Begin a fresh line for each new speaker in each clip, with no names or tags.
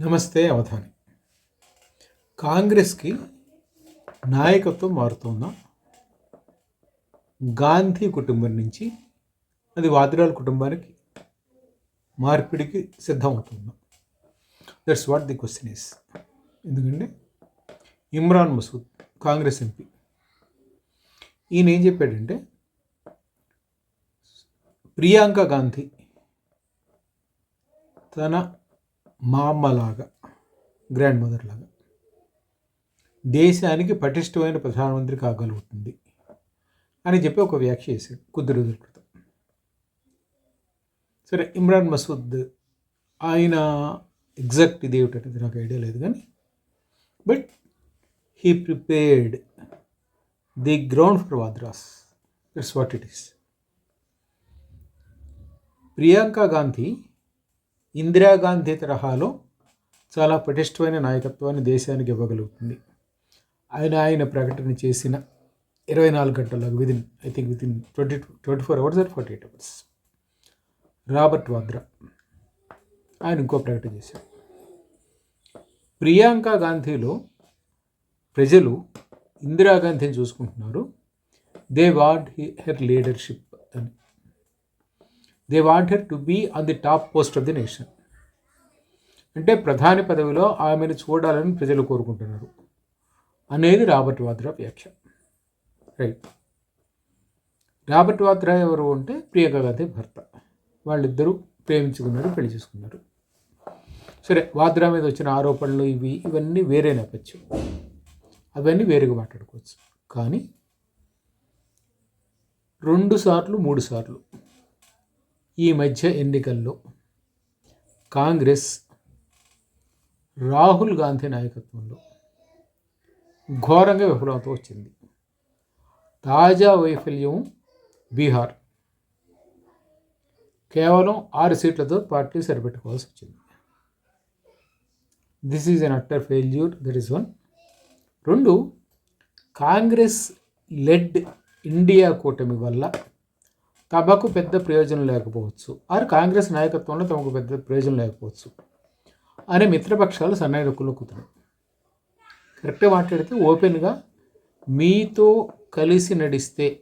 నమస్తే అవధాని. కాంగ్రెస్కి నాయకత్వం మారుతోందా? గాంధీ కుటుంబం నుంచి అది వాదిరాల కుటుంబానికి మార్పిడికి సిద్ధమవుతుందా? That's what the question is ఎందుకంటే ఇమ్రాన్ మసూద్ కాంగ్రెస్ ఎంపీ. ఈయన ఏం చెప్పాడంటే ప్రియాంక గాంధీ తన మా అమ్మలాగా గ్రాండ్ మదర్ లాగా. దేశానికి పటిష్టమైన ప్రధానమంత్రి కాగలుగుతుంది అని చెప్పి ఒక వ్యాఖ్య చేశాడు కొద్ది రోజుల క్రితం. సరే ఇమ్రాన్ మసూద్ ఆయన ఎగ్జాక్ట్ ఇది ఏమిటనేది నాకు ఐడియా లేదు కానీ but he prepared the ground for వాద్రాస్ it's what it is Priyanka Gandhi Indira Gandhi తరహాలో చాలా పటిష్టమైన నాయకత్వాన్ని దేశానికి ఇవ్వగలుగుతుంది. ఆయన ఆయన ప్రకటన చేసిన ఇరవై నాలుగు గంటలకు within I think within twenty twenty four hours or forty eight hours Robert Vadra ఆయన ఇంకో ప్రకటన చేశారు. ప్రియాంక గాంధీలో ప్రజలు ఇందిరాగాంధీని చూసుకుంటున్నారు. They want her leadership they want to be on the top post of the nation అంటే ప్రధాని పదవిలో ఆమెను చూడాలని ప్రజలు కోరుకుంటున్నారు అనేది రాబర్ట్ వాద్రా వ్యాఖ్య. రైట్ రాబర్ట్ వాద్రా ఎవరు అంటే ప్రియాంక గాంధీ భర్త. వాళ్ళిద్దరూ ప్రేమించుకున్నారు పెళ్ళి చేసుకున్నారు. సరే వాద్రా మీద వచ్చిన ఆరోపణలు ఇవి ఇవన్నీ వేరే నేపథ్యం. అవన్నీ వేరుగా మాట్లాడుకోవచ్చు. కానీ రెండు సార్లు మూడు సార్లు ఈ మధ్య ఎన్నికల్లో కాంగ్రెస్ రాహుల్ గాంధీ నాయకత్వంలో ఘోరంగా విఫలమవుతూ వచ్చింది. తాజా వైఫల్యం బీహార్. కేవలం ఆరు సీట్లతో పార్టీ సరిపెట్టుకోవాల్సి వచ్చింది. This is an utter failure that is one రెండు కాంగ్రెస్ లెడ్ ఇండియా కూటమి వల్ల తమకు పెద్ద ప్రయోజనం లేకపోవచ్చు. ఆరు కాంగ్రెస్ నాయకత్వంలో తమకు పెద్ద ప్రయోజనం లేకపోవచ్చు. అనే మిత్రపక్షాలు సన్నాయి నొక్కుతున్నాయి. కరెక్ట్గా మాట్లాడితే ఓపెన్గా మీతో కలిసి నడిస్తే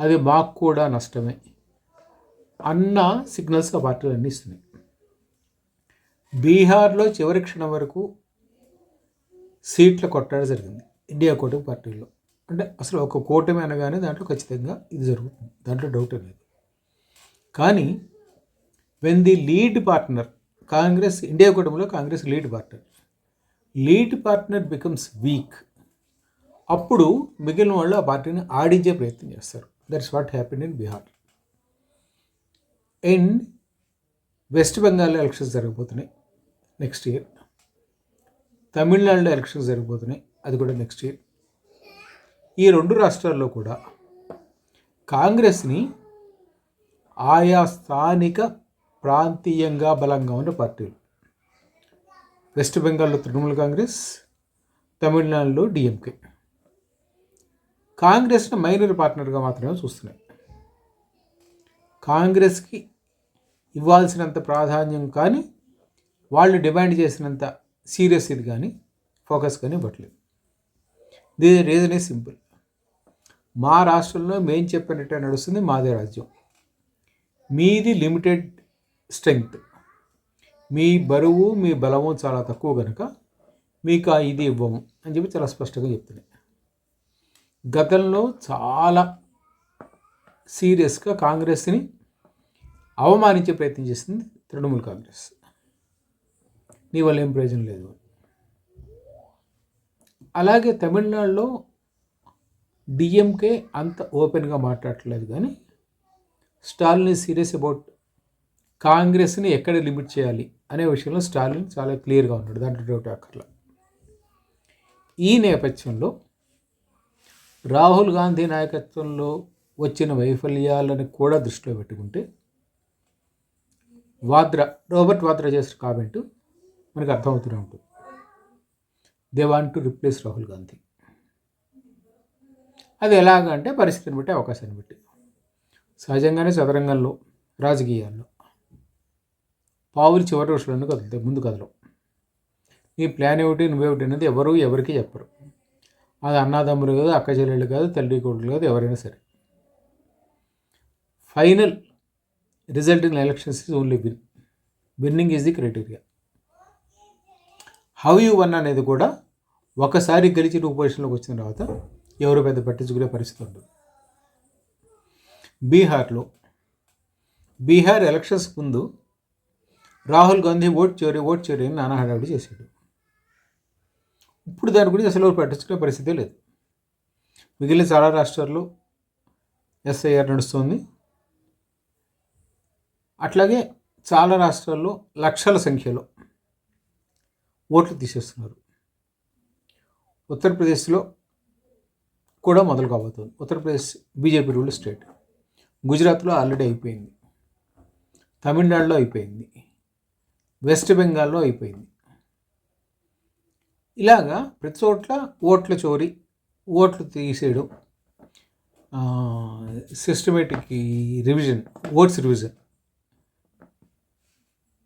అది మాకు కూడా నష్టమే అన్న సిగ్నల్స్గా పార్టీలు అన్నీ ఇస్తున్నాయి. బీహార్లో చివరి క్షణం వరకు సీట్ల కొట్టడం జరిగింది. ఇండియా కూటమి పార్టీల్లో. అంటే అసలు ఒక కూటమి అనగానే దాంట్లో ఖచ్చితంగా ఇది జరుగుతుంది. దాంట్లో డౌట్ లేదు కానీ when the lead partner Congress India కూటమిలో Congress lead partner lead partner becomes weak అప్పుడు మిగిలిన వాళ్ళు ఆ పార్టీని ఆడించే ప్రయత్నం చేస్తారు. That's what happen in Bihar and West బెంగాల్లో ఎలక్షన్స్ జరగబోతున్నాయి నెక్స్ట్ ఇయర్ తమిళనాడులో ఎలక్షన్స్ జరగబోతున్నాయి అది కూడా నెక్స్ట్ ఇయర్ ఈ రెండు రాష్ట్రాల్లో కూడా కాంగ్రెస్ని ఆయా స్థానిక ప్రాంతీయంగా బలంగా ఉన్న పార్టీలు. వెస్ట్ బెంగాల్లో తృణమూల్ కాంగ్రెస్ తమిళనాడులో డిఎంకే. కాంగ్రెస్ని మైనర్ పార్ట్నర్గా మాత్రమే చూస్తున్నాయి. కాంగ్రెస్కి ఇవ్వాల్సినంత ప్రాధాన్యం కానీ వాళ్ళు డిమాండ్ చేసినంత సీరియస్ ఇది కానీ ఫోకస్ కానీ ఇవ్వట్లేదు. The reason is simple. మా రాష్ట్రంలో మేం చెప్పినట్టే నడుస్తుంది మాదే రాజ్యం. మీది లిమిటెడ్ స్ట్రెంగ్త్. మీ బరువు మీ బలము చాలా తక్కువ కనుక మీకు ఆ ఇది ఇవ్వము అని చెప్పి చాలా స్పష్టంగా చెప్తున్నాయి గతంలో చాలా సీరియస్గా కాంగ్రెస్ని అవమానించే ప్రయత్నం చేసింది తృణమూల్ కాంగ్రెస్. నీ వల్ల ఏం ప్రయోజనం లేదు. అలాగే తమిళనాడులో డిఎంకే అంత ఓపెన్గా మాట్లాడట్లేదు కానీ స్టాలిన్ సీరియస్ అబౌట్ కాంగ్రెస్ని ఎక్కడ లిమిట్ చేయాలి అనే విషయంలో స్టాలిన్ చాలా క్లియర్గా ఉన్నాడు దాంట్లో డౌట్ అక్కర్లా ఈ నేపథ్యంలో రాహుల్ గాంధీ నాయకత్వంలో వచ్చిన వైఫల్యాలను కూడా దృష్టిలో పెట్టుకుంటే వాద్రా రోబర్ట్ వాద్రా చేసిన కామెంట్ మనకు అర్థమవుతూనే ఉంటుంది. They want to replace Rahul Gandhi. అది ఎలాగంటే పరిస్థితిని బట్టి అవకాశాన్ని బట్టి. సహజంగానే చదరంగంలో రాజకీయాల్లో పావులు చివరి రోజులను కదులుతాయి ముందు కదలవు. నీ ప్లాన్ ఏమిటి నువ్వేమిటి అనేది ఎవరు ఎవరికి చెప్పరు. అది అన్నదమ్ములు కాదు అక్క చెల్లెళ్ళు కాదు తల్లి కొడుకులు కాదు ఎవరైనా సరే. Final result in elections is only win. Winning is the criteria. How you won అనేది కూడా ఒకసారి గెలిచి నువ్వు పొజిషన్లోకి వచ్చిన తర్వాత ఎవరు పెద్ద పట్టించుకునే పరిస్థితి ఉండదు. బీహార్లో బీహార్ ఎలక్షన్స్ ముందు రాహుల్ గాంధీ ఓట్ చేరి ఓట్ చేరి అని నానా హడావిడి చేశాడు. ఇప్పుడు దాని గురించి అసలు ఎవరు పట్టించుకునే పరిస్థితే లేదు. మిగిలిన చాలా రాష్ట్రాల్లో ఎస్ఐఆర్ నడుస్తుంది. అట్లాగే చాలా రాష్ట్రాల్లో లక్షల సంఖ్యలో ఓట్లు తీసేస్తున్నారు. ఉత్తరప్రదేశ్లో కూడా మొదలు కాబోతుంది ఉత్తరప్రదేశ్ బీజేపీ రూల్ స్టేట్. గుజరాత్లో ఆల్రెడీ అయిపోయింది. తమిళనాడులో అయిపోయింది. వెస్ట్ బెంగాల్లో అయిపోయింది. ఇలాగా ప్రతి చోట్ల ఓట్ల చోరీ ఓట్లు తీసేయడం సిస్టమేటిక్ రివిజన్ ఓట్స్ రివిజన్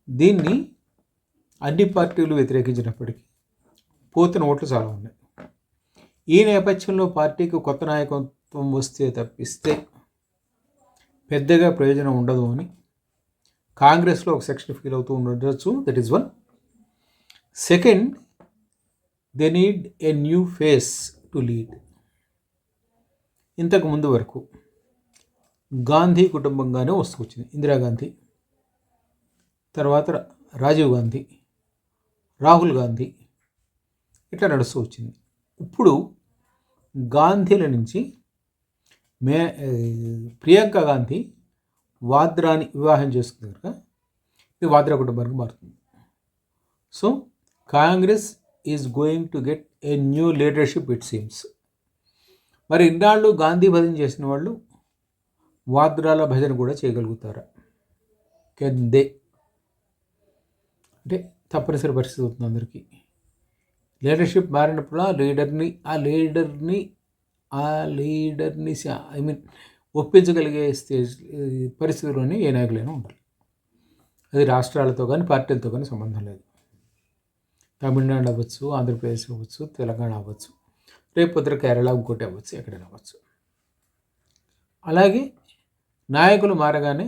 దీన్ని అన్ని పార్టీలు వ్యతిరేకించినప్పటికీ పోతున్న ఓట్లు చాలా ఉన్నాయి. ఈ నేపథ్యంలో పార్టీకి కొత్త నాయకత్వం వస్తే తప్పిస్తే పెద్దగా ప్రయోజనం ఉండదు అని కాంగ్రెస్లో ఒక సెక్షన్ ఫీల్ అవుతూ ఉండొచ్చు. That is one second they need a new face to lead ఇంతకు ముందు వరకు గాంధీ కుటుంబంగానే వస్తూ వచ్చింది ఇందిరాగాంధీ తర్వాత రాజీవ్ గాంధీ రాహుల్ గాంధీ ఇట్లా నడుస్తూ వచ్చింది ఇప్పుడు గాంధీల నుంచి మే ప్రియాంక గాంధీ వాద్రాని వివాహం చేసుకుంది కనుక ఇది వాద్రా కుటుంబానికి మారుతుంది. So Congress is going to get a new leadership it seems మరి ఇన్నాళ్ళు గాంధీ భజన చేసిన వాళ్ళు వాద్రాల భజన కూడా చేయగలుగుతారా? Can they? అంటే తప్పనిసరి పరిస్థితి అవుతుంది అందరికీ. లీడర్షిప్ మారినప్పుడు ఆ లీడర్ని ఆ లీడర్ని ఆ లీడర్ని ఐ మీన్ ఒప్పించగలిగే స్టేజ్ పరిస్థితిలోనే ఏ నాయకులైనా ఉండాలి అది రాష్ట్రాలతో కానీ పార్టీలతో కానీ సంబంధం లేదు. తమిళనాడు అవ్వచ్చు ఆంధ్రప్రదేశ్ అవ్వచ్చు తెలంగాణ అవ్వచ్చు రేపు పొద్దున కేరళ ఇంకోటి అవ్వచ్చు ఎక్కడైనా అవ్వచ్చు. అలాగే నాయకులు మారగానే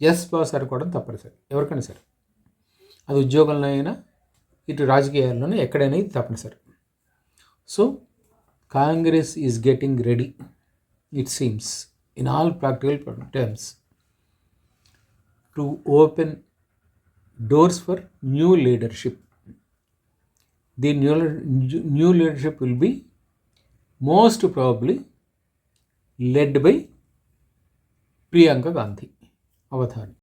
ఎస్ బాస్ అనుకోవడం తప్పనిసరి ఎవరికైనా సరే. అది ఉద్యోగంలో అయినా ఇటు రాజకీయాల్లోనే ఎక్కడైనా ఇది తప్పనిసరి so Congress is getting ready it seems in all practical terms to open doors for new leadership the new new leadership will be most probably led by Priyanka Gandhi Avadhani